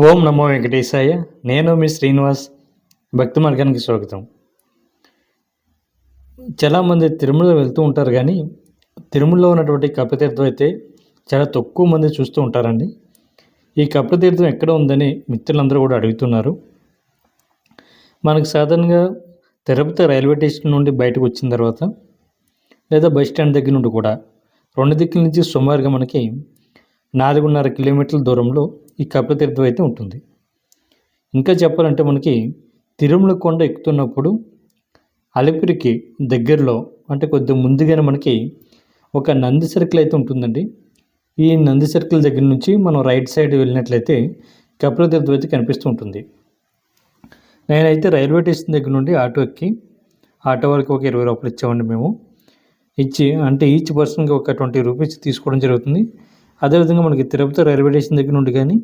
ఓం నమో వెంకటేశాయ. నేను మీ శ్రీనివాస్. భక్తి మార్గానికి స్వాగతం. చాలామంది తిరుమల వెళ్తూ ఉంటారు కానీ తిరుమలలో ఉన్నటువంటి కపితీర్థం అయితే చాలా తక్కువ మంది చూస్తూ ఉంటారండి. ఈ కపితీర్థం ఎక్కడ ఉందని మిత్రులందరూ కూడా అడుగుతున్నారు. మనకు సాధారణంగా తిరుపతి రైల్వే స్టేషన్ నుండి బయటకు వచ్చిన తర్వాత లేదా బస్ స్టాండ్ దగ్గర నుండి కూడా రెండు దిక్కుల నుంచి సుమారుగా మనకి నాలుగున్నర కిలోమీటర్ల దూరంలో ఈ కపితీర్థం అయితే ఉంటుంది. ఇంకా చెప్పాలంటే మనకి తిరుమల కొండ ఎక్కుతున్నప్పుడు అలిపిరికి దగ్గరలో అంటే కొద్దిగా ముందుగానే మనకి ఒక నంది సర్కిల్ అయితే ఉంటుందండి. ఈ నంది సర్కిల్ దగ్గర నుంచి మనం రైట్ సైడ్ వెళ్ళినట్లయితే కపిలతీర్థం అయితే కనిపిస్తూ ఉంటుంది. నేనైతే రైల్వే స్టేషన్ దగ్గర నుండి ఆటో ఎక్కి ఆటో వాళ్ళకి ఒక ఇరవై రూపాయలు ఇచ్చామండి మేము. ఇచ్చి అంటే ఈచ్ పర్సన్కి ఒక ట్వంటీ రూపీస్ తీసుకోవడం జరుగుతుంది. అదేవిధంగా మనకి తిరుపతి రైల్వే స్టేషన్ దగ్గర నుండి కానీ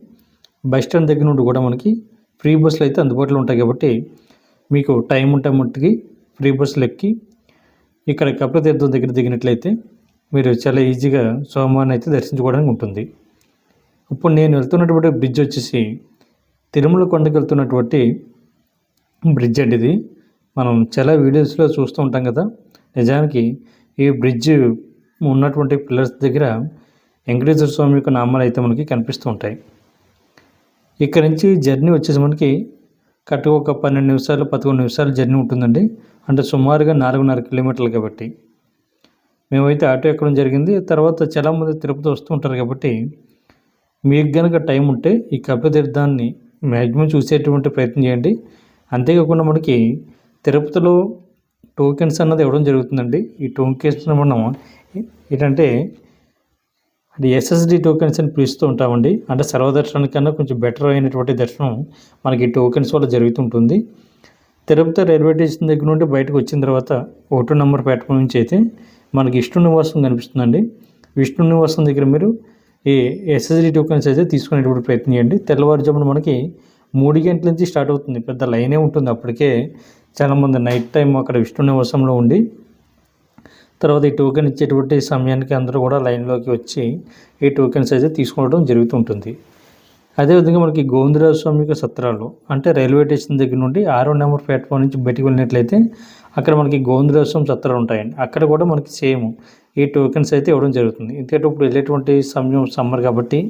బస్ స్టాండ్ దగ్గర నుండి కూడా మనకి ఫ్రీ బస్సులు అయితే అందుబాటులో ఉంటాయి కాబట్టి మీకు టైం ఉంటే మట్టుకి ఫ్రీ బస్సులు ఎక్కి ఇక్కడ కపిలతీర్థం దగ్గర దిగినట్లయితే మీరు చాలా ఈజీగా సోమవారం అయితే దర్శించుకోవడానికి ఉంటుంది. ఇప్పుడు నేను వెళ్తున్నటువంటి బ్రిడ్జ్ వచ్చేసి తిరుమల కొండకి వెళ్తున్నటువంటి బ్రిడ్జ్ అండి ఇది. మనం చాలా వీడియోస్లో చూస్తూ ఉంటాం కదా. నిజానికి ఈ బ్రిడ్జ్ ఉన్నటువంటి పిల్లర్స్ దగ్గర వెంకటేశ్వర స్వామి యొక్క నామాలు అయితే మనకి కనిపిస్తూ ఉంటాయి. ఇక్కడ నుంచి జర్నీ వచ్చేసి మనకి కరెక్ట్గా ఒక పన్నెండు నిమిషాలు పదకొండు నిమిషాలు జర్నీ ఉంటుందండి. అంటే సుమారుగా నాలుగున్నర కిలోమీటర్లు కాబట్టి. మేమైతే ఆటో ఎక్కడం జరిగింది. తర్వాత చాలామంది తిరుపతి వస్తూ ఉంటారు కాబట్టి మీకు కనుక టైం ఉంటే ఈ కపితీర్థాన్ని మ్యాక్సిమం చూసేటువంటి ప్రయత్నం చేయండి. అంతేకాకుండా మనకి తిరుపతిలో టోకెన్స్ అన్నది ఇవ్వడం జరుగుతుందండి. ఈ టోకెన్స్ మనం ఏంటంటే అంటే ఎస్ఎస్డి టోకెన్స్ అని పిలుస్తూ ఉంటామండి. అంటే సర్వదర్శనం కన్నా కొంచెం బెటర్ అయినటువంటి దర్శనం మనకి ఈ టోకెన్స్ వల్ల జరుగుతుంటుంది. తిరుపతి రైల్వే స్టేషన్ దగ్గర నుండి బయటకు వచ్చిన తర్వాత ఒకటో నెంబర్ ప్లాట్ఫామ్ నుంచి అయితే మనకి విష్ణు నివాసం కనిపిస్తుందండి. విష్ణు నివాసం దగ్గర మీరు ఈ ఎస్ఎస్డి టోకెన్స్ అయితే తీసుకునేటువంటి ప్రయత్నం చేయండి తెల్లవారుజామున మనకి మూడు గంటల నుంచి స్టార్ట్ అవుతుంది. పెద్ద లైనే ఉంటుంది. అప్పటికే చాలామంది నైట్ టైం అక్కడ విష్ణు నివాసంలో ఉండి తర్వాత ఈ టోకెన్ ఇచ్చేటువంటి సమయానికి అందరూ కూడా లైన్లోకి వచ్చి ఈ టోకెన్స్ అయితే తీసుకోవడం జరుగుతుంటుంది. అదేవిధంగా మనకి గోవిందరాజ స్వామి యొక్క సత్రాలు అంటే రైల్వే స్టేషన్ దగ్గర నుండి ఆరో నెంబర్ ప్లాట్ఫామ్ నుంచి బయటికి వెళ్ళినట్లయితే అక్కడ మనకి గోవిందరాజ స్వామి సత్రాలు ఉంటాయండి. అక్కడ కూడా మనకి సేమ్ ఈ టోకెన్స్ అయితే ఇవ్వడం జరుగుతుంది. ఎందుకంటే ఇప్పుడు వెళ్ళేటువంటి సమయం సమ్మర్ కాబట్టి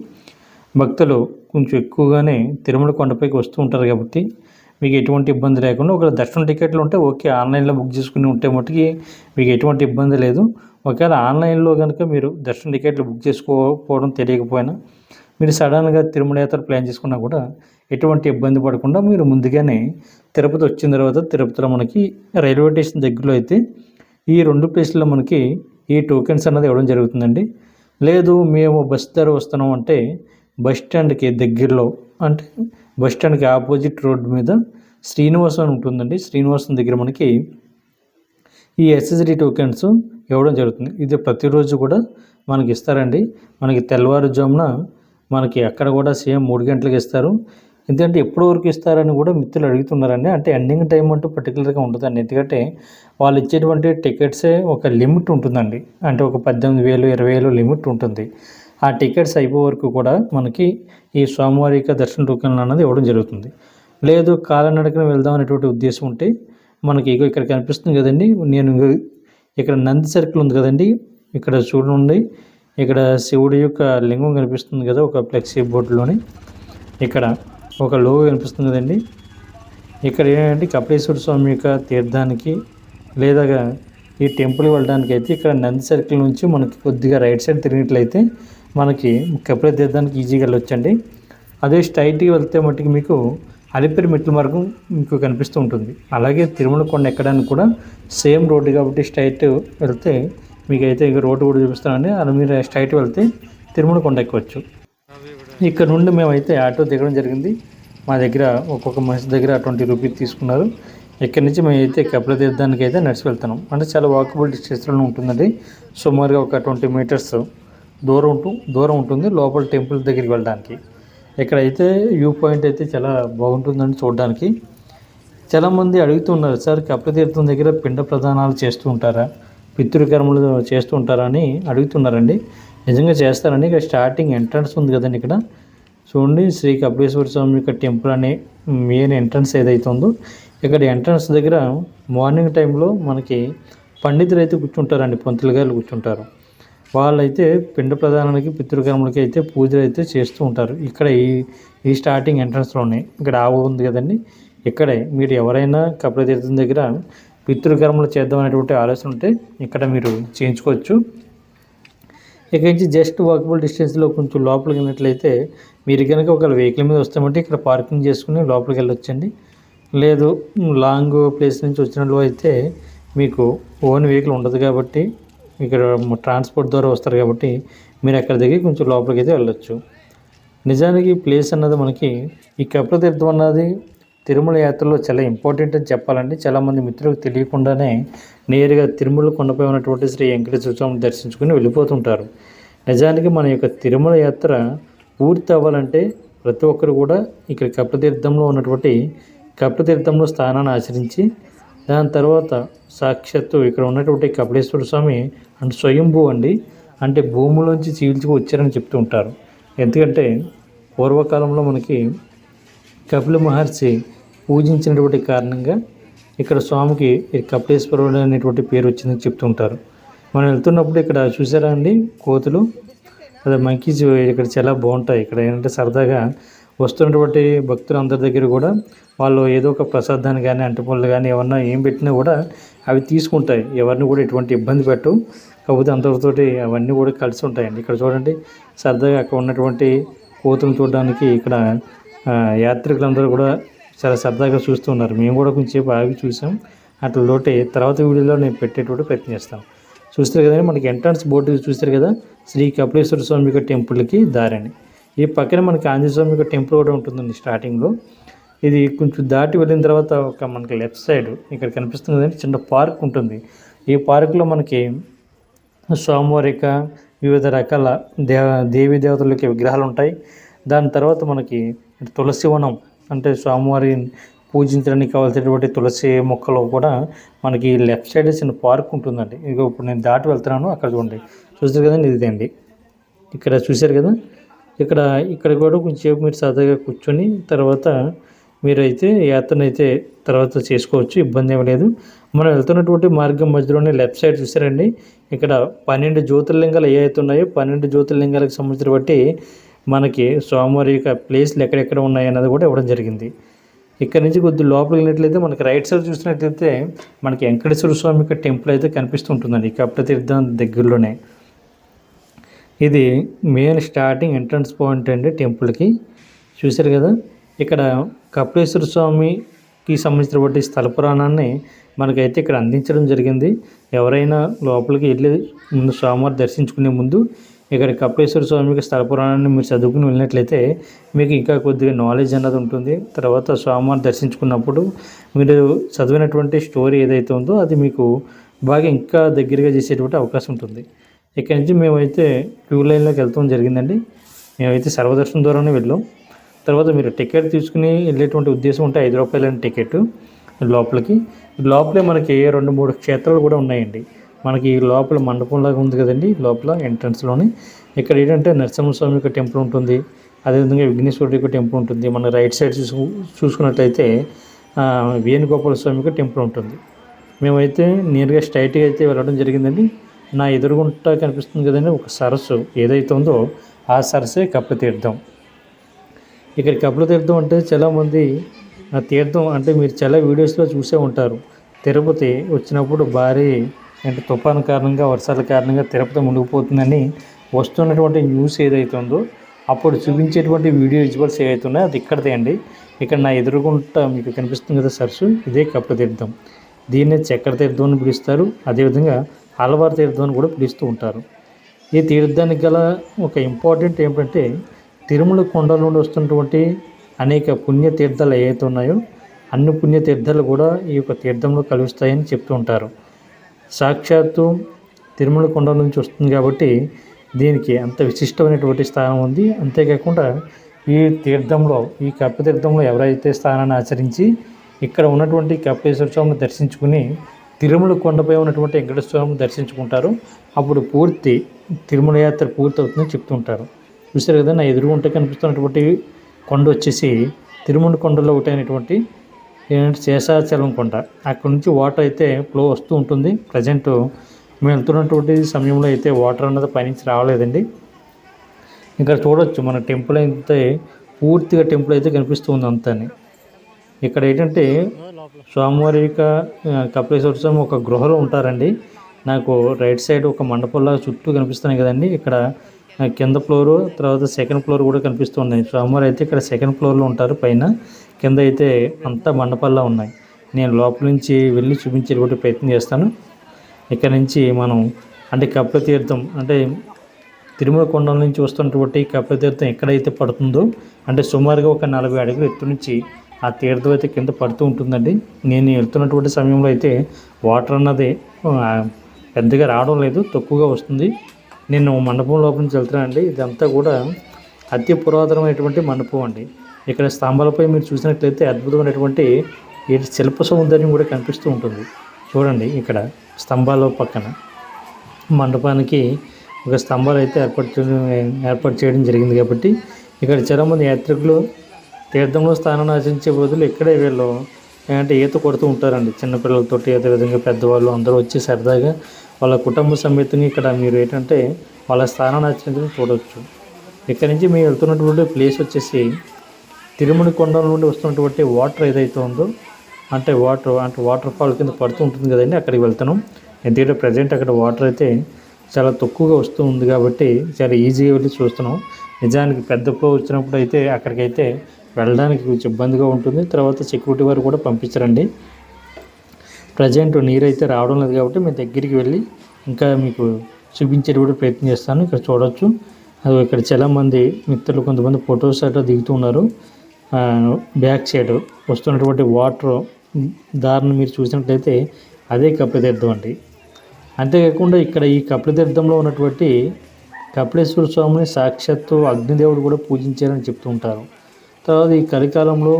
భక్తులు కొంచెం ఎక్కువగానే తిరుమల కొండపైకి వస్తూ ఉంటారు కాబట్టి మీకు ఎటువంటి ఇబ్బంది లేకుండా ఒకవేళ దర్శనం టికెట్లు ఉంటే ఓకే ఆన్లైన్లో బుక్ చేసుకుని ఉంటే మట్టుకి మీకు ఎటువంటి ఇబ్బంది లేదు. ఒకవేళ ఆన్లైన్లో కనుక మీరు దర్శనం టికెట్లు బుక్ చేసుకోకపోవడం తెలియకపోయినా మీరు సడన్గా తిరుమల యాత్ర ప్లాన్ చేసుకున్నా కూడా ఎటువంటి ఇబ్బంది పడకుండా మీరు ముందుగానే తిరుపతి వచ్చిన తర్వాత తిరుపతిలో మనకి రైల్వే స్టేషన్ దగ్గరలో అయితే ఈ రెండు ప్లేస్లో మనకి ఈ టోకెన్స్ అన్నది ఇవ్వడం జరుగుతుందండి. లేదు మేము బస్ ధర వస్తున్నాం అంటే బస్ స్టాండ్కి దగ్గరలో అంటే బస్ స్టాండ్కి ఆపోజిట్ రోడ్డు మీద శ్రీనివాసం అని ఉంటుందండి. శ్రీనివాసం దగ్గర మనకి ఈ ఎస్ఎస్డి టోకెన్స్ ఇవ్వడం జరుగుతుంది. ఇది ప్రతిరోజు కూడా మనకి ఇస్తారండి. మనకి తెల్లవారుజామున మనకి అక్కడ కూడా సేమ్ మూడు గంటలకు ఇస్తారు. ఎందుకంటే ఎప్పటి వరకు ఇస్తారని కూడా మిత్రులు అడుగుతున్నారండి. అంటే ఎండింగ్ టైం అంటూ పర్టికులర్గా ఉంటుందండి ఎందుకంటే వాళ్ళు ఇచ్చేటువంటి టికెట్సే ఒక లిమిట్ ఉంటుందండి. అంటే ఒక పద్దెనిమిది వేలు ఇరవై వేలు లిమిట్ ఉంటుంది. ఆ టికెట్స్ అయిపోయే వరకు కూడా మనకి ఈ స్వామివారిక దర్శన టోకెన్లు అన్నది ఇవ్వడం జరుగుతుంది. లేదు కాలనడకన వెళ్దాం అనేటువంటి ఉద్దేశం ఉంటే మనకి ఇగో ఇక్కడ కనిపిస్తుంది కదండి. నేను ఇక్కడ నంది సర్కిల్ ఉంది కదండి. ఇక్కడ చూడండి. ఇక్కడ శివుడి యొక్క లింగం కనిపిస్తుంది కదా ఒక ఫ్లెక్సీ బోర్డులోని. ఇక్కడ ఒక లోగో కనిపిస్తుంది కదండి. ఇక్కడ ఏంటంటే కపిలేశ్వర స్వామి యొక్క తీర్థానికి లేదా ఈ టెంపుల్ వెళ్ళడానికి అయితే ఇక్కడ నంది సర్కిల్ నుంచి మనకి కొద్దిగా రైట్ సైడ్ తిరిగినట్లయితే మనకి కపిల తీర్థానికి ఈజీగా వెళ్ళొచ్చండి. అదే స్ట్రైట్గా వెళ్తే మట్టుకు మీకు అలిపిరి మెట్ల మార్గం మీకు కనిపిస్తూ ఉంటుంది. అలాగే తిరుమల కొండ ఎక్కడానికి కూడా సేమ్ రోడ్డు కాబట్టి స్ట్రైట్ వెళ్తే మీకు అయితే ఇక రోడ్డు కూడా చూపిస్తానండి. అలా మీరు స్ట్రైట్ వెళ్తే తిరుమల కొండ ఎక్కవచ్చు ఇక్కడ నుండి మేమైతే ఆటో దిగడం జరిగింది. మా దగ్గర ఒక్కొక్క మనిషి దగ్గర ట్వంటీ రూపీస్ తీసుకున్నారు. ఇక్కడి నుంచి మేము అయితే కపిల తీర్థానికి అయితే నడిచి వెళ్తున్నాం. అంటే చాలా వాకబుల్ డిస్టెన్స్లో ఉంటుందండి. సుమారుగా ఒక ట్వంటీ మీటర్స్ దూరం ఉంటూ దూరం ఉంటుంది లోపల టెంపుల్ దగ్గరికి వెళ్ళడానికి. ఇక్కడైతే వ్యూ పాయింట్ అయితే చాలా బాగుంటుందండి చూడడానికి. చాలామంది అడుగుతున్నారు సార్ కపిలతీర్థం దగ్గర పిండ ప్రదానాలు చేస్తూ ఉంటారా? పితృకర్మలు చేస్తూ ఉంటారా? అని అడుగుతున్నారండి. నిజంగా చేస్తారండి. ఇక్కడ స్టార్టింగ్ ఎంట్రన్స్ ఉంది కదండి ఇక్కడ. చూడండి శ్రీ కపిలేశ్వర స్వామి యొక్క టెంపుల్ అనే మెయిన్ ఎంట్రన్స్ ఏదైతే ఉందో ఇక్కడ ఎంట్రన్స్ దగ్గర మార్నింగ్ టైంలో మనకి పండితులు అయితే కూర్చుంటారండి పంతులు గారు కూర్చుంటారు. వాళ్ళైతే పిండ ప్రధానానికి పితృకర్మలకి అయితే పూజలు అయితే చేస్తూ ఉంటారు. ఇక్కడ ఈ ఈ స్టార్టింగ్ ఎంట్రన్స్లోనే ఇక్కడ ఆవు ఉంది కదండి. ఇక్కడే మీరు ఎవరైనా కపిలతీర్థం దగ్గర పితృకర్మలు చేద్దాం అనేటువంటి ఆలోచన ఉంటే ఇక్కడ మీరు చేయించుకోవచ్చు. ఇక నుంచి జస్ట్ వాకబుల్ డిస్టెన్స్లో కొంచెం లోపలికి వెళ్ళినట్లయితే మీరు కనుక ఒక వెహికల్ మీద వస్తామంటే ఇక్కడ పార్కింగ్ చేసుకుని లోపలికి వెళ్ళొచ్చండి. లేదు లాంగ్ ప్లేస్ నుంచి వచ్చినట్లు అయితే మీకు ఓన్ వెహికల్ ఉండదు కాబట్టి ఇక్కడ ట్రాన్స్పోర్ట్ ద్వారా వస్తారు కాబట్టి మీరు అక్కడ దిగి కొంచెం లోపలికి అయితే వెళ్ళొచ్చు. నిజానికి ఈ ప్లేస్ అన్నది మనకి ఈ కపిలతీర్థం అన్నది తిరుమల యాత్రలో చాలా ఇంపార్టెంట్ అని చెప్పాలండి. చాలామంది మిత్రులకు తెలియకుండానే నేరుగా తిరుమల కొండపై ఉన్నటువంటి శ్రీ వెంకటేశ్వర స్వామిని దర్శించుకుని వెళ్ళిపోతుంటారు. నిజానికి మన యొక్క తిరుమల యాత్ర పూర్తి అవ్వాలంటే ప్రతి ఒక్కరు కూడా ఇక్కడ కపిలతీర్థంలో ఉన్నటువంటి కపిలతీర్థంలో స్థానాన్ని ఆచరించి దాని తర్వాత సాక్షాత్తు ఇక్కడ ఉన్నటువంటి కపిలేశ్వర స్వామి అంటే స్వయంభూ అండి. అంటే భూమిలోంచి చీల్చుకు వచ్చారని చెప్తూ ఉంటారు. ఎందుకంటే పూర్వకాలంలో మనకి కపిల మహర్షి పూజించినటువంటి కారణంగా ఇక్కడ స్వామికి కపిలేశ్వరుడు అనేటువంటి పేరు వచ్చిందని చెప్తూ ఉంటారు. మనం వెళ్తున్నప్పుడు ఇక్కడ చూసారా అండి కోతులు? అదే మంకీస్ ఇక్కడ చాలా బాగుంటాయి. ఇక్కడ ఏంటంటే సరదాగా వస్తున్నటువంటి భక్తులు అందరి దగ్గర కూడా వాళ్ళు ఏదో ఒక ప్రసాదాన్ని కానీ అంటుపళ్ళు కానీ ఏమన్నా ఏం పెట్టినా కూడా అవి తీసుకుంటాయి. ఎవరిని కూడా ఎటువంటి ఇబ్బంది పెట్టవు. కాకపోతే అందరితోటి అవన్నీ కూడా కలిసి ఉంటాయండి. ఇక్కడ చూడండి సరదాగా అక్కడ ఉన్నటువంటి కోతులు చూడడానికి ఇక్కడ యాత్రికులందరూ కూడా చాలా సరదాగా చూస్తూ ఉన్నారు. మేము కూడా కొంచెంసేపు ఆగి చూసాం. అట్లలోటి తర్వాత వీడియోలో నేను పెట్టేటువంటి ప్రయత్నం చేస్తాం. చూస్తారు కదండి మనకి ఎంట్రన్స్ బోర్డు చూస్తారు కదా శ్రీ కపిలేశ్వర స్వామి యొక్క టెంపుల్కి దారండి ఈ పక్కన మనకి ఆంజనేయస్వామి యొక్క టెంపుల్ కూడా ఉంటుందండి స్టార్టింగ్లో. ఇది కొంచెం దాటి వెళ్ళిన తర్వాత ఒక మనకి లెఫ్ట్ సైడ్ ఇక్కడ కనిపిస్తుంది చిన్న పార్క్ ఉంటుంది. ఈ పార్కులో మనకి సోమవారిక వివిధ రకాల దేవ దేవీ దేవతల యొక్క విగ్రహాలు ఉంటాయి. దాని తర్వాత మనకి తులసి వనం అంటే స్వామివారి పూజించడానికి కావాల్సినటువంటి తులసి మొక్కలు కూడా మనకి లెఫ్ట్ సైడ్ చిన్న పార్క్ ఉంటుందండి. ఇక ఇప్పుడు నేను దాటి వెళ్తున్నాను అక్కడ చూడండి. చూసారు కదండి ఇదండి? ఇక్కడ చూశారు కదా? ఇక్కడ ఇక్కడ కూడా కొంచెంసేపు మీరు సరదాగా కూర్చొని తర్వాత మీరైతే యాత్రను అయితే తర్వాత చేసుకోవచ్చు ఇబ్బంది ఏమి లేదు. మనం వెళ్తున్నటువంటి మార్గం మధ్యలోనే లెఫ్ట్ సైడ్ చూసారండి. ఇక్కడ పన్నెండు జ్యోతిర్లింగాలు ఏ అయితే ఉన్నాయో పన్నెండు జ్యోతిర్లింగాలకు సంబంధించిన బట్టి మనకి స్వామివారి యొక్క ప్లేస్లు ఎక్కడెక్కడ ఉన్నాయి అన్నది కూడా ఇవ్వడం జరిగింది. ఇక్కడ నుంచి కొద్ది లోపలికి వెళ్ళినట్లయితే మనకి రైట్ సైడ్ చూసినట్లయితే మనకి వెంకటేశ్వర స్వామి యొక్క టెంపుల్ అయితే కనిపిస్తుంటుందండి కపిలతీర్థం దగ్గరలోనే. ఇది మెయిన్ స్టార్టింగ్ ఎంట్రన్స్ పాయింట్ అండి టెంపుల్కి. చూశారు కదా? ఇక్కడ కపిలేశ్వర స్వామికి సంబంధించినటువంటి స్థల పురాణాన్ని మనకైతే ఇక్కడ అందించడం జరిగింది. ఎవరైనా లోపలికి వెళ్ళి ముందు స్వామివారి దర్శించుకునే ముందు ఇక్కడ కపిలేశ్వర స్వామికి స్థల పురాణాన్ని మీరు చదువుకుని వెళ్ళినట్లయితే మీకు ఇంకా కొద్దిగా నాలెడ్జ్ అన్నది ఉంటుంది. తర్వాత స్వామివారిని దర్శించుకున్నప్పుడు మీరు చదివినటువంటి స్టోరీ ఏదైతే ఉందో అది మీకు బాగా ఇంకా దగ్గరగా చేసేటువంటి అవకాశం ఉంటుంది. ఇక్కడి నుంచి మేమైతే క్యూ లైన్లోకి వెళ్తాం జరిగిందండి. మేమైతే సర్వదర్శనం ద్వారానే వెళ్ళాం. తర్వాత మీరు టికెట్ తీసుకుని వెళ్ళేటువంటి ఉద్దేశం ఉంటే ఐదు రూపాయలైన టికెట్ లోపలికి. లోపలే మనకి రెండు మూడు క్షేత్రాలు కూడా ఉన్నాయండి. మనకి ఈ లోపల మండపంలాగా ఉంది కదండి లోపల ఎంట్రన్స్లోని. ఇక్కడ ఏంటంటే నరసింహస్వామి యొక్క టెంపుల్ ఉంటుంది. అదేవిధంగా విఘ్నేశ్వరుడి యొక్క టెంపుల్ ఉంటుంది. మన రైట్ సైడ్ చూసు చూసుకున్నట్లయితే వేణుగోపాల స్వామి యొక్క టెంపుల్ ఉంటుంది. మేమైతే నేరుగా స్ట్రైట్గా అయితే వెళ్ళడం జరిగిందండి. నా ఎదురుగుంట కనిపిస్తుంది కదండి ఒక సరస్సు. ఏదైతే ఉందో ఆ సరస్సే కప్పతీర్థం ఇక్కడ కప్పులు తీర్థం అంటే చాలామంది తీర్థం అంటే మీరు చాలా వీడియోస్లో చూసే ఉంటారు. తిరుపతి వచ్చినప్పుడు భారీ అంటే తుఫాను కారణంగా వర్షాల కారణంగా తిరుపతి మునిగిపోతుందని వస్తున్నటువంటి న్యూస్ ఏదైతే ఉందో అప్పుడు చూపించేటువంటి వీడియో విజువల్స్ ఏవైతే ఉన్నాయో అది ఇక్కడదే అండి. ఇక్కడ నా ఎదురుగుంట మీకు కనిపిస్తుంది కదా సరస్సు ఇదే కపిల తీర్థం. దీన్నే చక్ర తీర్థం అని పిలుస్తారు. అదేవిధంగా అలవారు తీర్థం అని కూడా పిలుస్తూ ఉంటారు. ఈ తీర్థానికి గల ఒక ఇంపార్టెంట్ ఏమిటంటే తిరుమల కొండల నుండి వస్తున్నటువంటి అనేక పుణ్య తీర్థాలు ఏవైతే ఉన్నాయో అన్ని పుణ్య తీర్థాలు కూడా ఈ యొక్క తీర్థంలో కలుస్తాయని చెప్తూ ఉంటారు. సాక్షాత్తు తిరుమల కొండ నుంచి వస్తుంది కాబట్టి దీనికి అంత విశిష్టమైనటువంటి స్థానం ఉంది. అంతేకాకుండా ఈ తీర్థంలో ఈ కప్ప తీర్థంలో ఎవరైతే స్థానాన్ని ఆచరించి ఇక్కడ ఉన్నటువంటి కప్పేశ్వర స్వామిని దర్శించుకుని తిరుమల కొండపై ఉన్నటువంటి వెంకటేశ్వర స్వామిని దర్శించుకుంటారు. అప్పుడు పూర్తి తిరుమల యాత్ర పూర్తి అవుతుందని చెప్తుంటారు. చూసారు కదా నా ఎదురుగుంటే కనిపిస్తున్నటువంటి కొండ వచ్చేసి తిరుమల కొండలో ఒకటైనటువంటి ఏంటంటే శేషాచలం కొండ. అక్కడ నుంచి వాటర్ అయితే ఫ్లో వస్తూ ఉంటుంది. ప్రజెంట్ మేము వెళ్తున్నటువంటి సమయంలో అయితే వాటర్ అన్నది పైనుంచి రావలేదండి ఇక్కడ చూడొచ్చు మన టెంపుల్ అయితే పూర్తిగా టెంపుల్ అయితే కనిపిస్తుంది అంతా ఇక్కడ ఏంటంటే స్వామివారి యొక్క కపిలేశ్వర స్వామి ఒక గృహలో ఉంటారండి. నాకు రైట్ సైడ్ ఒక మండపంలా చుట్టూ కనిపిస్తున్నాయి కదండి. ఇక్కడ కింద ఫ్లోరు తర్వాత సెకండ్ ఫ్లోర్ కూడా కనిపిస్తుంది స్వామివారు అయితే ఇక్కడ సెకండ్ ఫ్లోర్లో ఉంటారు. పైన కింద అయితే అంతా మండపాల్లో ఉన్నాయి. నేను లోపల నుంచి వెళ్ళి చూపించేటువంటి ప్రయత్నం చేస్తాను. ఇక్కడ నుంచి మనం అంటే కపిల తీర్థం అంటే తిరుమల కొండల నుంచి వస్తున్నటువంటి కపిల తీర్థం ఎక్కడైతే పడుతుందో అంటే సుమారుగా ఒక నలభై అడుగుల ఎత్తు నుంచి ఆ తీర్థం అయితే కింద పడుతూ ఉంటుందండి. నేను వెళ్తున్నటువంటి సమయంలో అయితే వాటర్ అన్నది పెద్దగా రావడం లేదు తక్కువగా వస్తుంది. నేను మండపం లోపల నుంచి వెళ్తున్నానండి. ఇదంతా కూడా అతి పురాతనమైనటువంటి మండపం అండి. ఇక్కడ స్తంభాలపై మీరు చూసినట్లయితే అద్భుతమైనటువంటి ఈ శిల్ప సౌందర్యం కూడా కనిపిస్తూ ఉంటుంది. చూడండి ఇక్కడ స్తంభాల పక్కన. మండపానికి ఒక స్తంభాలు అయితే ఏర్పాటు చేయడం ఏర్పాటు చేయడం జరిగింది కాబట్టి ఇక్కడ చాలామంది యాత్రికులు తీర్థంలో స్థానం ఆశించే బదులు ఇక్కడే వీళ్ళు ఏంటంటే ఈత కొడుతూ ఉంటారండి. చిన్నపిల్లలతోటి అదేవిధంగా పెద్దవాళ్ళు అందరూ వచ్చి సరదాగా వాళ్ళ కుటుంబ సమేతంగా ఇక్కడ మీరు ఏంటంటే వాళ్ళ స్థానం ఆచరించడం చూడవచ్చు ఇక్కడ నుంచి మేము వెళ్తున్నటువంటి ప్లేస్ వచ్చేసి తిరుమల కొండల నుండి వస్తున్నటువంటి వాటర్ ఏదైతే ఉందో అంటే వాటర్ అంటే వాటర్ ఫాల్ కింద పడుతూ ఉంటుంది కదండి అక్కడికి వెళ్తున్నాం. ఎందుకంటే ప్రజెంట్ అక్కడ వాటర్ అయితే చాలా తక్కువగా వస్తూ ఉంది కాబట్టి చాలా ఈజీగా వెళ్ళి చూస్తున్నాం. నిజానికి పెద్ద ఫ్లో వచ్చినప్పుడు అయితే అక్కడికైతే వెళ్ళడానికి కొంచెం ఇబ్బందిగా ఉంటుంది. తర్వాత సెక్యూరిటీ వారు కూడా పంపించరండి. ప్రజెంట్ నీరు అయితే రావడం లేదు కాబట్టి మేము దగ్గరికి వెళ్ళి ఇంకా మీకు చూపించేటువంటి ప్రయత్నం చేస్తాను. ఇక్కడ చూడొచ్చు. అది ఇక్కడ చాలామంది మిత్రులు కొంతమంది ఫొటోస్ అట్లా దిగుతున్నారు. బ్యాక్ సైడ్ వస్తున్నటువంటి వాటర్ దారిని మీరు చూసినట్లయితే అదే కపిలతీర్థం అండి. అంతేకాకుండా ఇక్కడ ఈ కపిలతీర్థంలో ఉన్నటువంటి కపిలేశ్వర స్వామిని సాక్షాత్తు అగ్నిదేవుడు కూడా పూజించారని చెప్తూ ఉంటారు. తర్వాత ఈ కలికాలంలో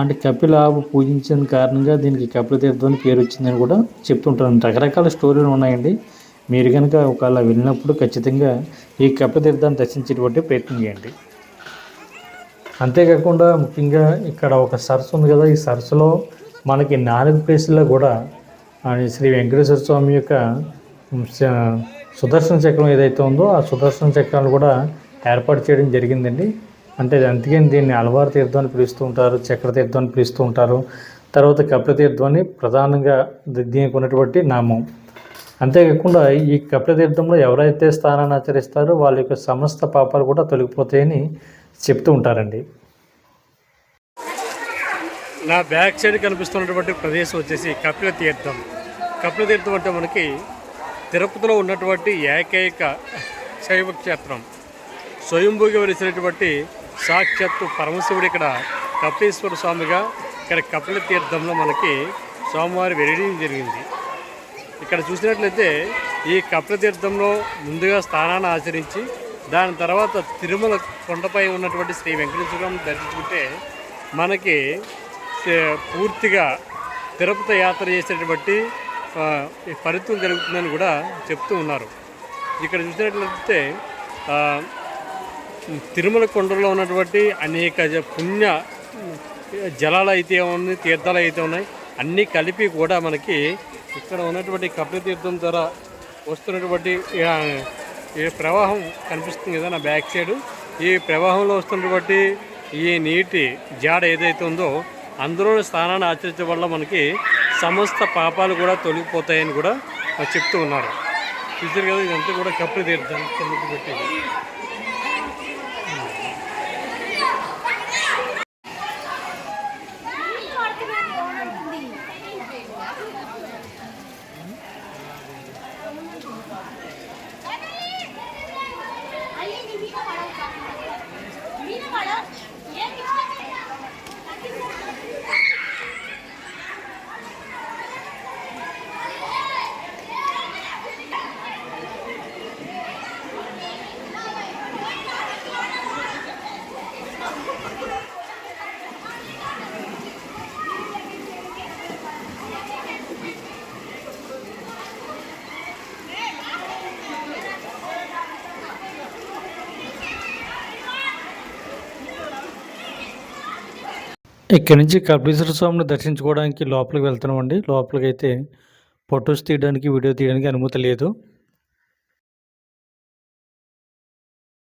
అంటే కపిల పూజించిన కారణంగా దీనికి కపిల తీర్థం అని పేరు వచ్చిందని కూడా చెప్తుంటారు. రకరకాల స్టోరీలు ఉన్నాయండి. మీరు కనుక ఒకవేళ వెళ్ళినప్పుడు ఖచ్చితంగా ఈ కపిలతీర్థాన్ని దర్శించేటువంటి ప్రయత్నం చేయండి. అంతేకాకుండా ముఖ్యంగా ఇక్కడ ఒక సరస్సు ఉంది కదా ఈ సరస్సులో మనకి నాలుగు ప్లేసుల్లో కూడా శ్రీ వెంకటేశ్వర స్వామి యొక్క సుదర్శన చక్రం ఏదైతే ఉందో ఆ సుదర్శన చక్రాలు కూడా ఏర్పాటు చేయడం జరిగిందండి. అంటే అందుకని దీన్ని అలవారు తీర్థం అని పిలుస్తూ ఉంటారు చక్ర తీర్థం అని పిలుస్తూ ఉంటారు. తర్వాత కపిలతీర్థం అని ప్రధానంగా దీ- దీనికి ఉన్నటువంటి నామం. అంతేకాకుండా ఈ కపిల తీర్థంలో ఎవరైతే స్థానాన్ని ఆచరిస్తారో వాళ్ళ యొక్క సమస్త పాపాలు కూడా తొలగిపోతాయని చెప్తూ ఉంటారండి. నా బ్యాక్ సైడ్ కనిపిస్తున్నటువంటి ప్రదేశం వచ్చేసి కపిల తీర్థం. కపిల తీర్థం అంటే మనకి తిరుపతిలో ఉన్నటువంటి ఏకైక శైవ క్షేత్రం. స్వయంభూగా వెలిసినటువంటి సాక్షాత్తు పరమశివుడు ఇక్కడ కపిలేశ్వర స్వామిగా ఇక్కడ కపిల తీర్థంలో మనకి స్వామివారి వెలియడం జరిగింది. ఇక్కడ చూసినట్లయితే ఈ కపిల తీర్థంలో ముందుగా స్నానాన్ని ఆచరించి దాని తర్వాత తిరుమల కొండపై ఉన్నటువంటి శ్రీ వెంకటేశ్వరం దర్శించుకుంటే మనకి పూర్తిగా తిరుపతి యాత్ర చేసేటువంటి ఫలితం జరుగుతుందని కూడా చెప్తూ ఉన్నారు. ఇక్కడ చూసినట్లయితే తిరుమల కొండలో ఉన్నటువంటి అనేక పుణ్య జలాలు అయితే ఉన్నాయి తీర్థాలు అయితే ఉన్నాయి. అన్నీ కలిపి కూడా మనకి ఇక్కడ ఉన్నటువంటి కపిలతీర్థం ద్వారా వస్తున్నటువంటి ఈ ప్రవాహం కనిపిస్తుంది కదా నా బ్యాక్ సైడ్. ఈ ప్రవాహంలో వస్తున్నటువంటి ఈ నీటి జాడ ఏదైతే ఉందో అందులో స్నానాన్ని ఆచరించడం వల్ల మనకి సమస్త పాపాలు కూడా తొలగిపోతాయని కూడా చెప్తూ ఉన్నారు. చూసారు కదా ఇదంతా కూడా కపిల తీర్థం పెట్టేది ఇక్కడి నుంచి కపిలేశ్వర స్వామిని దర్శించుకోవడానికి లోపలికి వెళ్తున్నామండి. లోపలికి అయితే ఫొటోస్ తీయడానికి వీడియో తీయడానికి అనుమతి లేదు.